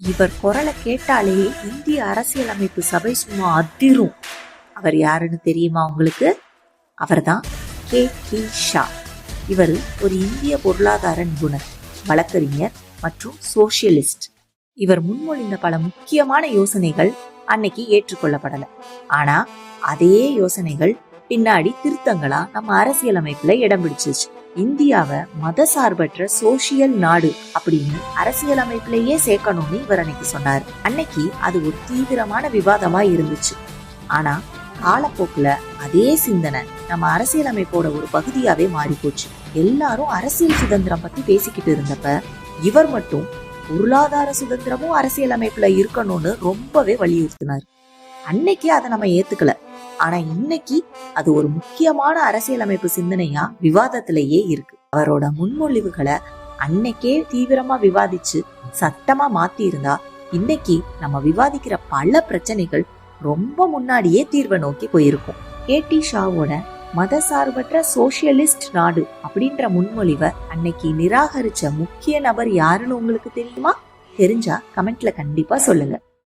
இவர் குரலை கேட்டாலே இந்திய அரசியலமைப்பு சபை சும்மா அதிரும். அவர் யாருன்னு தெரியுமா உங்களுக்கு? அவர்தான் கே. கி. ஷா. இவர் ஒரு இந்திய பொருளாதார நிபுணர் வழக்கறிஞர் மற்றும் சோசியலிஸ்ட். இவர் முன்மொழிந்த பல முக்கியமான யோசனைகள் அன்னைக்கு ஏற்றுக்கொள்ளப்படல. ஆனா அதே யோசனைகள் பின்னாடி திருத்தங்களா நம்ம அரசியலமைப்புல இடம் பிடிச்சிச்சு இந்தியாவை மதசார்பற்ற சோசியல் நாடு அப்படின்னு அரசியலமைப்பிலேயே சேர்க்கணும்னு இவர் அன்னைக்கு சொன்னார். அன்னைக்கு அது ஒரு தீவிரமான விவாதமா இருந்துச்சு. ஆனா காலப்போக்குல அதே சிந்தனை நம்ம அரசியலமைப்போட ஒரு பகுதியாவே மாறி போச்சு எல்லாரும் அரசியல் சுதந்திரம் பத்தி பேசிக்கிட்டு இருந்தப்ப இவர் மட்டும் பொருளாதார சுதந்திரமும் அரசியலமைப்புல இருக்கணும்னு ரொம்பவே வலியுறுத்தினார். அன்னைக்கு அதை நம்ம ஏத்துக்கல. ஆனா இன்னைக்கு அது ஒரு முக்கியமான அரசியலமைப்பு சிந்தனையா விவாதத்திலேயே இருக்கு. அவரோட முன்மொழிவுகளை அன்னைக்கே தீவிரமா விவாதிச்சு சட்டமா மாத்தி இருந்தா இன்னைக்கு நம்ம விவாதிக்கிற பல பிரச்சனைகள் ரொம்ப முன்னாடியே தீர்வை நோக்கி போயிருக்கும். கேடி ஷாவோட மதசார்பற்ற சோசியலிஸ்ட் நாடு அப்படின்ற முன்மொழிவை அன்னைக்கு நிராகரிச்ச முக்கிய நபர் யாருன்னு உங்களுக்கு தெரியுமா? தெரிஞ்சா கமெண்ட்ல கண்டிப்பா சொல்லுங்க.